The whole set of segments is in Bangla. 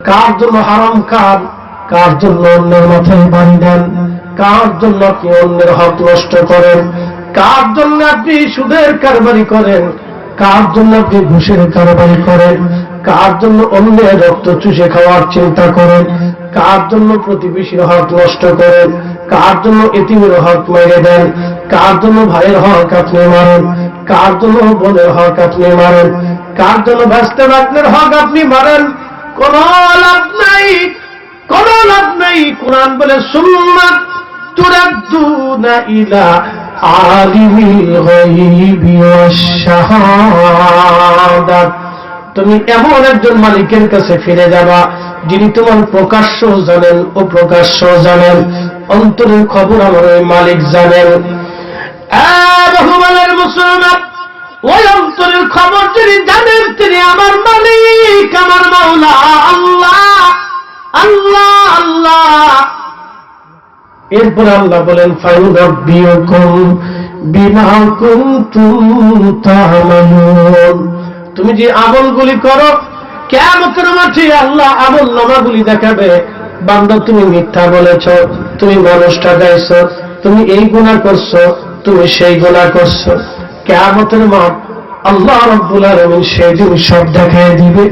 কার জন্য হারাম খান কার জন্য অন্যের মাথায় বাড়ি দেন কার জন্য আপনি অন্যের হক নষ্ট করেন কার জন্য আপনি সুদের কারবারি করেন কার জন্য আপনি ঘুষের কারবারি করেন কার জন্য অন্যের রক্ত চুষে খাওয়ার চিন্তা করেন কার জন্য প্রতিবেশীর হক নষ্ট করেন কার জন্য এতিমের হক মেরে দেন কার জন্য ভাইয়ের হক আপনি মারেন কার জন্য বোনের হক আপনি মারেন কার জন্য ব্যস্ত রাখনের হক আপনি মারেন কোন লাভ নাই, কোন লাভ নাই। কোরআন বলে, সুন্নাত তুরাদ্দুনা ইলা আলিমিল গায়বি ওয়াশ শাহাদাত তুমি এমন একজন মালিকের কাছে ফিরে যাবা, যিনি তোমার প্রকাশ্য জানেন ও প্রকাশ্য জানেন, অন্তরের খবর আমার মালিক জানেন। মুসলমান ওই অন্তরের খবর যিনি জানেন, তিনি আমার মালিক, আমার মাওলা। আল্লাহ আল্লাহ আল্লাহ। এরপর আল্লাহ বলেন ফায়ুরাব্বিয়ুকুম বিমা কুনতুম তা'মালুন তুমি যে আমলগুলি করো, কিয়ামতের মাঠে আল্লাহ আমল নামাগুলি দেখাবে। বান্দা, তুমি মিথ্যা বলেছ, তুমি মানুষ ঠকাইছ তুমি এই গুনাহ করছ, তুমি সেই গুনাহ করছ। কিয়ামতের মাঠ আল্লাহ রাব্বুল আলামিন সেই দিন সব দেখায় দিবে।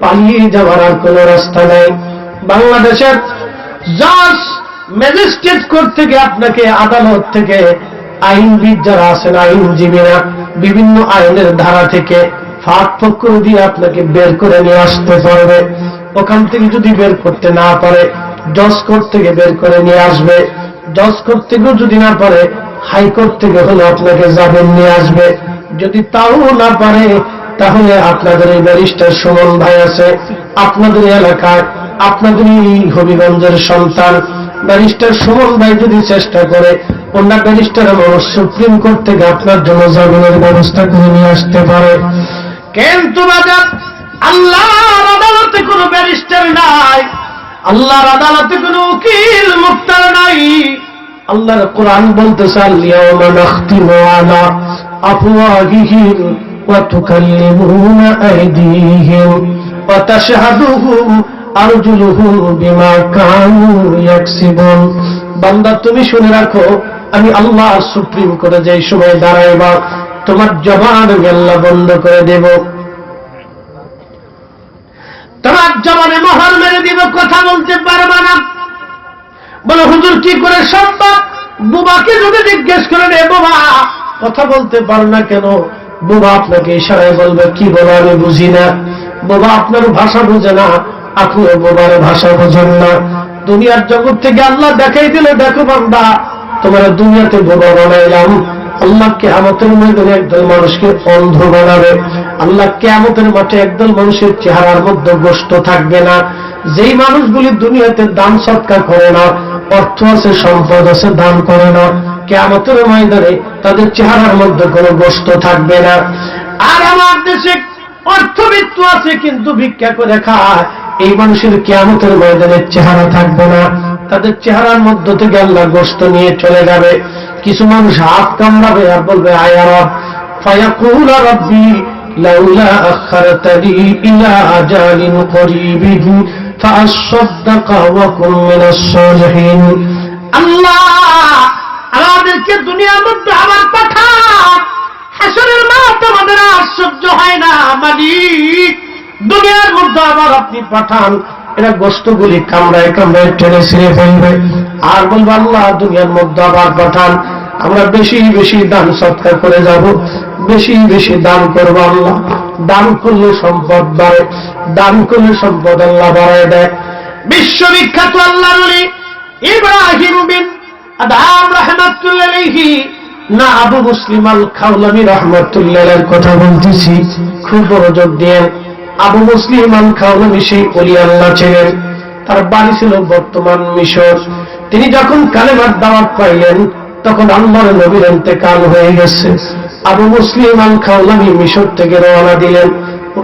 পালিয়ে যাওয়ার আর কোনো রাস্তা নাই। বাংলাদেশের জাজ, ম্যাজিস্ট্রেট কোর্ট থেকে আপনাকে আদালত থেকে আইনবিদ যারা আছেন, আইনজীবীরা বিভিন্ন আইনের ধারা থেকে ফাঁক ফক্কর দিয়ে আপনাকে বের করে নিয়ে আসতে পারবে। ওখান থেকে যদি বের করতে না পারে, জজ কোর্ট থেকে বের করে নিয়ে আসবে। জজ কোর্ট থেকেও যদি না পারে হাইকোর্ট থেকে হলে আপনাকে যাবেন নিয়ে আসবে। যদি তাও না পারে, তাহলে আপনাদের এই ব্যারিস্টার সুমন ভাই আছে, আপনাদের এলাকায় আপনাদের এই হবিগঞ্জের সন্তান। ব্যারিস্টার সুমন ভাই যদি চেষ্টা করে, অন্য ব্যারিস্টার মানুষ সুপ্রিম কোর্ট থেকে আপনার জন্য জামিনের ব্যবস্থা করে নিয়ে আসতে পারে। কিন্তু বাজার, আল্লাহর আদালতে কোনো ব্যারিস্টার নাই, আল্লাহর আদালতে কোনো উকিল, মুক্তার নাই। আল্লাহর কোরআন বলতেছে আল্লিয়াউমা বান্দা, তুমি শুনে রাখো, আমি আল্লাহ সুপ্রিম করে যেই সময় দাঁড়াইবা, তোমার জবান গেল্লা বন্ধ করে দেব। তোমার জবানে মোহর মেরে দিব, কথা বলতে পারবে না। বলে, হুজুর, কি করে সম্ভব? বুবাকে যদি জিজ্ঞেস করে রে বাবা, কথা বলতে পারো না কেন? বাবা আপনাকে ইশারায় বলবে, কি বলো, আমি বুঝি না। বাবা আপনার ভাষা বোঝে না, আপনিও বাবার ভাষা বোঝেন না। দুনিয়ার জগৎ থেকে আল্লাহ দেখাই দিলে, দেখো বান্দা, তোমার দুনিয়াতে বোবা বানাইলাম। আল্লাহ কে কেয়ামতের ময়দানে একদল মানুষকে অন্ধ বানাবে। আল্লাহ কেয়ামতের মাঠে একদল মানুষের চেহারার মধ্যে গোষ্ঠ থাকবে না। যেই মানুষগুলি দুনিয়াতে দান সৎকার করে না অর্থ আছে, সম্পদ আছে, দান করে না। কেয়ামতের ময়দানে তাদের চেহারার মধ্যে কোনো গোষ্ঠ থাকবে না। আর আমার দেশে অর্থবিত্ত আছে, কিন্তু ভিক্ষা করে খায়। এই মানুষের কেয়ামতের ময়দানের চেহারা থাকবে না। তাদের চেহারার মধ্য থেকে আল্লাহ গোস্ত নিয়ে চলে যাবে। কিছু মানুষ হাত কামড়াবে আর বলবে, আয়া আমাদেরকে দুনিয়ার মধ্যে আবার পাঠান মাঠ আমাদের আর হয় না, মালিক। দুনিয়ার মধ্যে আবার আপনি পাঠান। এরা গোস্তগুলি কামড়ায় কামড়ায় টেনে ছিঁড়ে ফেলবে। আর বলব, আল্লাহ দুনিয়ার মধ্যে আবার পাঠান। আমরা বেশি বেশি দান সৎকার করে যাব। বেশি বেশি দান করব আল্লাহ। দান করলে সম্পদ বাড়ে। দান করলে সম্পদ আল্লাহ বাড়ায় দেয়। বিশ্ববিখ্যাত আল্লাহ ইব্রাহিম বিন আদাম রহমাতুল্লাহ না, আবু মুসলিম আল খাউলামি রহমতুল্লাহের কথা বলতেছি। খুব মনোযোগ দিয়ে। আবু মুসলিম আল খাউলামি সেই অলি আল্লাহ ছিলেন। তার বাড়ি ছিল বর্তমান মিশর। তিনি যখন কালেমার দাওয়াত পাইলেন তখন আল্লাহর নবীর কাল হয়ে গেছে। আবু মুসলিম আল খাউলামি মিশর থেকে রওনা দিলেন।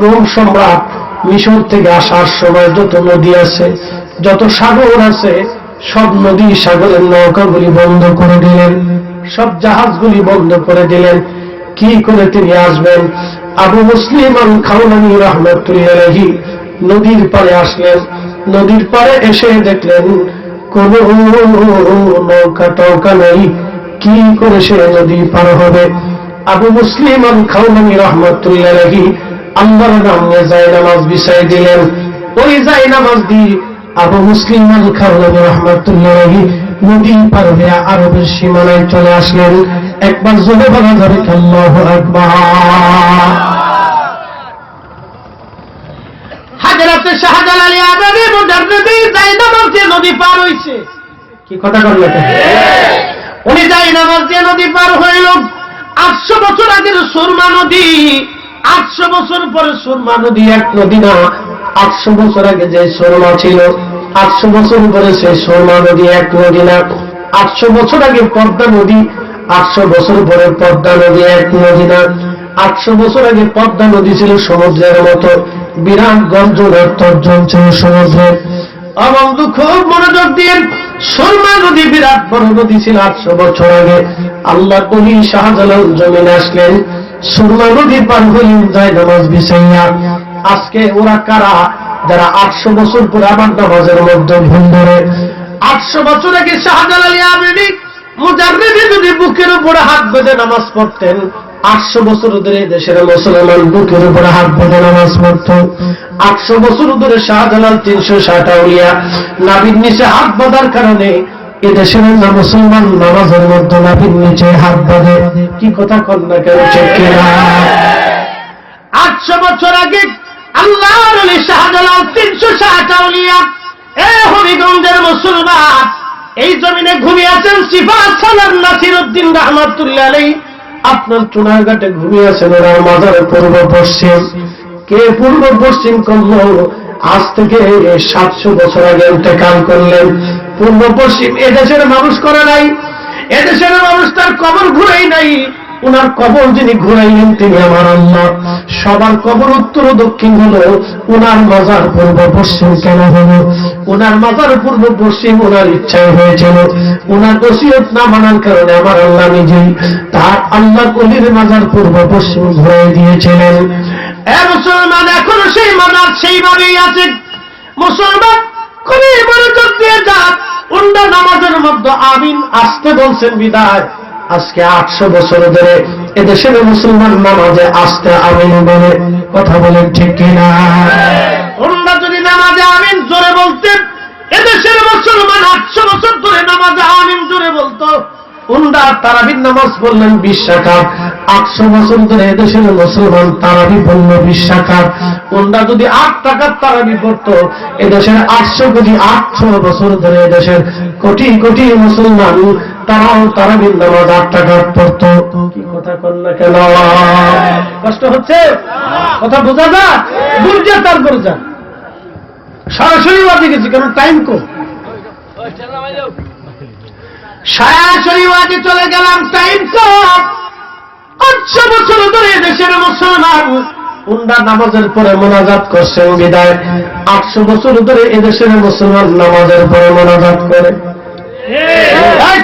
রোম সম্রাট মিশর থেকে আসার সময় যত নদী আছে, যত সাগর আছে, সব নদী সাগরের নৌকাগুলি বন্ধ করে দিলেন। সব জাহাজগুলি বন্ধ করে দিলেন। কি করে তিনি আসবেন? আবু মুসলিম আল খাউলানি রহমতুল্লাহি নদীর পারে আসলেন। নদীর পাড়ে এসে দেখলেন, কোন নৌকা টৌকা নেই। কি করে সে নদী পার হবে? আবু মুসলিম আল রহমতুল্লাহ রাহি আল্লাহর নামে যাই নামাজ বিছাই দিলেন। ওই যাই নামাজ দিয়ে আবু মুসলিম আল খাউলানি রহমতুল্লাহ রাহি নদী পার হয়ে আরবের সীমানায় চলে আসলেন। একবার জোরে বলা যাবে আল্লাহু হইছে। কি কথা করলে উনি যাই নামাজ দিয়ে নদী পার হইল। আটশো বছর আগের সুরমা নদী, আটশো বছর পরে সুরমা নদী এক নদী না, আটশো বছর আগে যে সুরমা ছিল, আটশো বছর পরে সে সুরমা নদী এক নদী না, আটশো বছর আগে পদ্মা নদী, আটশো বছর পরে পদ্মা নদী এক নদী না, আটশো বছর আগে পদ্মা নদী ছিল সমুদ্রের মতো, বিরাট গঞ্জনের তর্জন ছিল সমুদ্রের। অবন্ধু খুব মনোযোগ দিয়ে সুরমা নদী বিরাট বড় নদী ছিল আটশো বছর আগে, আল্লাহ কলি শাহজালাল জমিনে আসলেন। সুরমা নদী পার হইলেন যায় নামাজ বিছাইয়া। আজকে ওরা কারা? যারা আটশো বছর পরে আবার নামাজের মধ্যে ভুল ধরে। আটশো বছর আগে শাহজালাল আমিনী মুজাররিদি যদি বুকের উপরে হাত বেঁধে নামাজ পড়তেন আটশো বছর ধরে দেশের মুসলমান বুকের উপরে হাত বেঁধে নামাজ পড়ত। আটশো বছর ধরে শাহজালাল তিনশো ষাট আউলিয়া নাবির নিচে হাত বাঁধার কারণে এ দেশের না মুসলমান নামাজের মধ্যে নাবির নিচে হাত বাঁধে। কি কথা কেন ঠিক কিনা? আটশো বছর আগে আল্লাহ শাহজালাল তিনশো ষাট আউলিয়া, এ হরিগঞ্জের মুসলমান, এই জমিনে ঘুমিয়ে আছেন সিফাত সালার নাসির উদ্দিন রহমাতুল্লাহ আপনার চুনারঘাটে ঘুমিয়ে আছেন, ওনার মাজারে পূর্ব পশ্চিম। কে পূর্ব পশ্চিম করল? আজ থেকে সাতশো বছর আগে ইন্তেকাল করলেন। পূর্ব পশ্চিম এদেশের মানুষ করে নাই। এদেশের মানুষ তার কবর ঘুরেই নাই। ওনার কবর যিনি ঘুরাইলেন তিনি আমার আল্লাহ সবার কবর উত্তর দক্ষিণ হলো ওনার মাজার পূর্ব পশ্চিম কেন হলো? ওনার মাজার পূর্ব পশ্চিম ওনার ইচ্ছায় হয়েছিল। ওনার ওসিয়ত না মানার কারণে আমার আল্লাহ নিজেই তার আল্লাহ কলির মাজার পূর্ব পশ্চিম ঘুরাই দিয়েছিলেন। মুসলমান, এখনও সেই মাজার সেইভাবেই আছে। মুসলমান, খুবই মনোযোগ দিয়ে যান। অন্য নামাজের মধ্যে আমিন আসতে বলছেন বিদায়। আজকে আটশো বছর ধরে এদেশের মুসলমান নামাজে আসতে আমিন বলে কথা বলেন ঠিক কিনা? অন্য যদি নামাজে আমিন জোরে বলতেন, এদেশের মুসলমান আটশো বছর ধরে নামাজে আমিন জোরে বলতো। উন্ডা তারাবির নামাজ পড়লেন বিশ আটশো বছর ধরে এদেশের মুসলমান তারাবি পড়ল বিশ উন্ডা যদি আট টাকার তারাবি পড়তো, এদেশের আটশো কোটি আটশো বছর ধরে এদেশের কোটি কোটি মুসলমান তারাও তারাবির নামাজ আট টাকার পড়তো। কি কথা কর না কেন? কষ্ট হচ্ছে? কথা বোঝা যা বুঝছে তারপর যা সরাসরি বাদে গেছি কারণ টাইম কম সরাসরি ওয়াজে চলে গেলাম টাইম কম বছর ধরে দেশের মুসলমান। উন্ডা নামাজের পরে মোনাজাত করছেন বিদায়। আটশো বছর ধরে এদেশের মুসলমান নামাজের পরে মোনাজাত করে।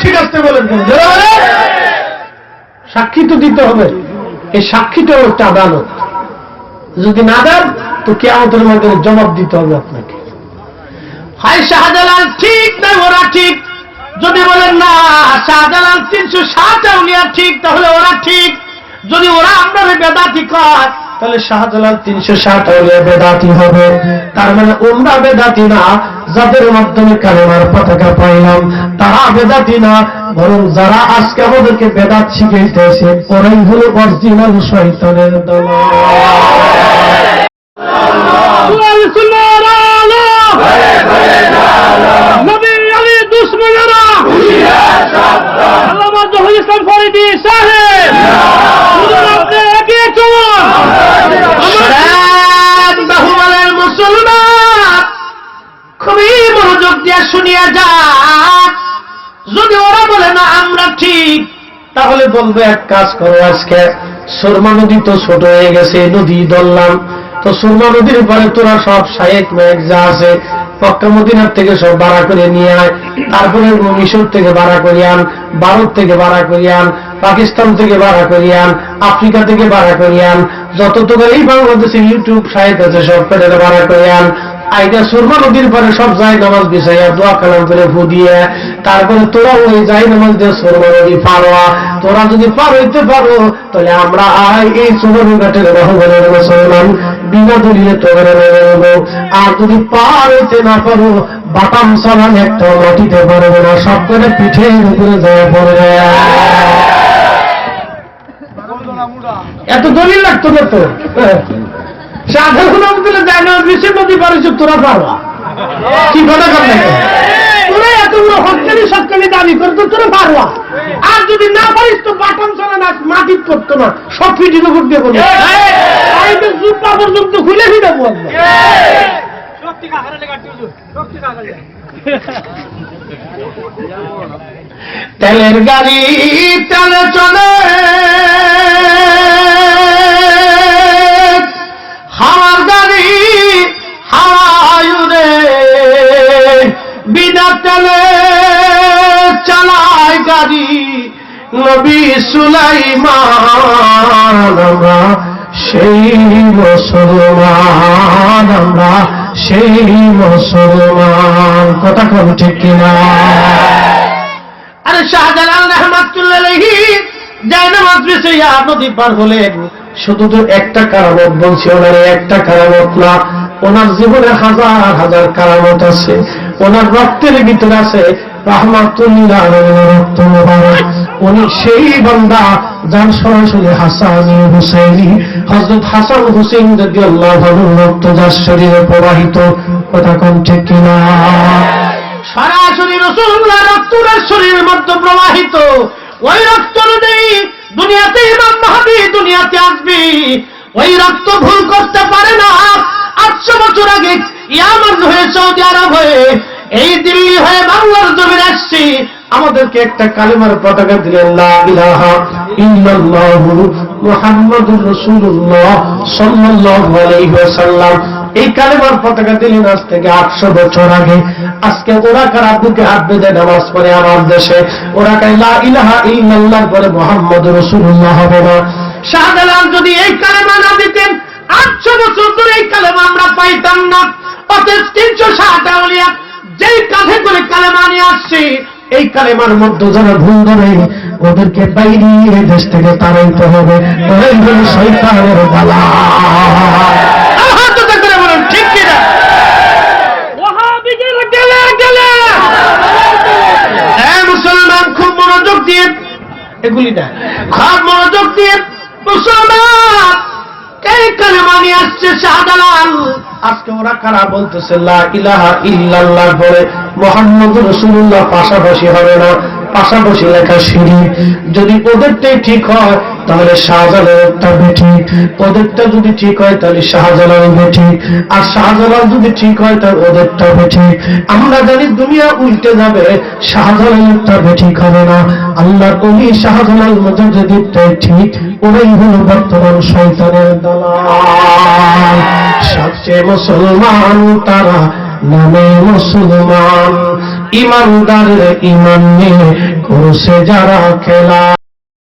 ঠিক আছে বলেন সাক্ষী তো দিতে হবে। এই সাক্ষীটাও একটা আদালত। যদি না দেন, তো কে আমাদের মধ্যে জবাব দিতে হবে আপনাকে। হয় শাহজালাল, ঠিক না ওরা ঠিক। যদি বলেন না, শাহজালাল তিনশো আউলিয়া ঠিক, তাহলে ওরা ঠিক। যদি ওরা আপনার বেদাতি কয় তাহলে শাহজালাল তিনশো ষাট আউলিয়া বেদাতি হবে। তার মানে ওমরা বেদাতি না যাদের মাধ্যমে কালেমার পতাকা পাইলাম তারা বেদাতি না বরং যারা আজকে আমাদেরকে বেদাত শিখাইতেছে ওরাই হলো অরিজিনাল শৈতানের দল। নবী আলী দুশ্মনেরা। আল্লামা ইসলাম শুনিয়া যা। যদি ওরা বলে, না, আমরা ঠিক, তাহলে বলবে, এক কাজ করো, আজকে সুরমা নদী তো ছোট হয়ে গেছে, নদী ধরলাম। তো সুরমা নদীর পরে তোরা সব শায়েক মেয়েক যা আছে মক্কা মদিনার থেকে সব ভাড়া করে নিয়ে আয়। তারপরে মিশর থেকে ভাড়া করে আন, ভারত থেকে ভাড়া করে আন, পাকিস্তান থেকে ভাড়া করিয়ান আফ্রিকা থেকে ভাড়া করিয়ান যত তোকে এই বাংলাদেশে ইউটিউব সাইট আছে, সব পেটে ভাড়া করিয়ান আইটা সুরমা নদীর পরে সব যাই নামাজ বিছাইয়া দোয়া কালাম করে ফু দিয়ে তারপরে তোরা ওই যাই নামাজ দিয়ে সুরমা নদী পারোয়া তোরা যদি পার হইতে পারো তাহলে আমরা আই এই সুরমা ঘাটের রহমানের মুসলমান বিনা দলিলে তোদের মেনে নেব আর যদি পার হইতে না পারো বাটাম সালান একটা মাটিতে পারবে না সব করে পিঠের উপরে যায় পড়বে এত দলিল লাগতো না তো? নদী তোরা পারবা। কি কথা তোরা এতগুলো হকানি সরকারি দাবি করতো তোরা পারবা। আর যদি না পারিস তো বাটন চলে না মাটি করতো না সব ফিটির উপর দিয়ে বলব এই জুব্বা পর্যন্ত খুলে ফিরে বলব তেলের গাড়ি তেলে চলে। বিনা তেলে চালায় গাড়ি, নবী সুলাইমান আমরা, সেই মুসলমান আমরা, সেই মুসলমান। কথা কম ঠিক কিনা? আরে শাহজালাল রহমাতুল্লাহি জায়নামাজ বেশে নদী পার হলেন শুধু তো একটা কারামত বলছি, ওনার একটা কারামত না, ওনার জীবনে হাজার হাজার কারামত আছে। ওনার রক্তের ভিতরে আছে উনি সেই বান্দা যার সরাসরি হাসানি হুসেনি হজরত হাসান হুসেন যদি আল্লাহ রক্ত যার শরীরে প্রবাহিত, কথা কম ঠিক কিনা? সরাসরি রসুল্লাহ রক্তরের শরীরের মধ্যে প্রবাহিত। ওই রক্ত নেই, দুনিয়াতে ইমাম মাহাদি দুনিয়াতে আসবি। ওই রক্ত ভুল করতে পারে না। আটশো বছর আগে ইয়ামান হয়ে সৌদি আরব হয়ে এই দিল্লি হয়ে বাংলার জমিন আসছি, আমাদেরকে একটা কালেমার পতাকা দিলেন এই কালেমার পতাকা দিলেন আজ থেকে আটশো বছর আগে। আজকে ওরা কারা বুকে হাত বেঁধে নামাজ পড়ে আমার দেশে? ওরা কাইলা ইলাহা ইল্লাল্লাহ পরে মোহাম্মদ রসুল্লাহ হবে না? শাহজালাল যদি এই কালেমা না দিতেন, আটশো বছর ধরে এই কালেমা আমরা পাইতাম না। অথচ তিনশো শাহজাউলিয়া যেই কাঁধে করে কালেমা নিয়ে আসছে, এই কালেমার মধ্যে যারা ভুল ধরে, ওদেরকে বাইরে দেশ থেকে তাড়াইতে হবে। শৈতানের বালা। হ্যাঁ এগুলি না। খুব মনোযোগ দিয়ে, মুসলমান, এই কালেমা নিয়ে আসছে শাহজালাল আজকে ওরা কারা বলতেছে ইলাহা ইল্লাল্লাহ বলে মোহাম্মদ রসুল্লাহ পাশাপাশি হবে না, পাশাপাশি লেখা সিঁড়ি। যদি ওদেরটাই ঠিক হয় তাহলে শাহজালালটা বেঠিক ওদেরটা যদি ঠিক হয়, তাহলে শাহজালাল বেঠিক আর শাহজালাল যদি ঠিক হয়, তাহলে ওদেরটা বেঠিক আমরা জানি দুনিয়া উল্টে যাবে শাহজালালটা বেঠিক হবে না। আল্লাহ কলি শাহজালাল মধ্যে যেদিকটাই ঠিক ওরাই হলো বর্তমান শৈতানের দালাল। সবচেয়ে মুসলমান তারা নামে মুসলমান। ইমানদারের ইমান নিয়ে করছে যারা খেলা।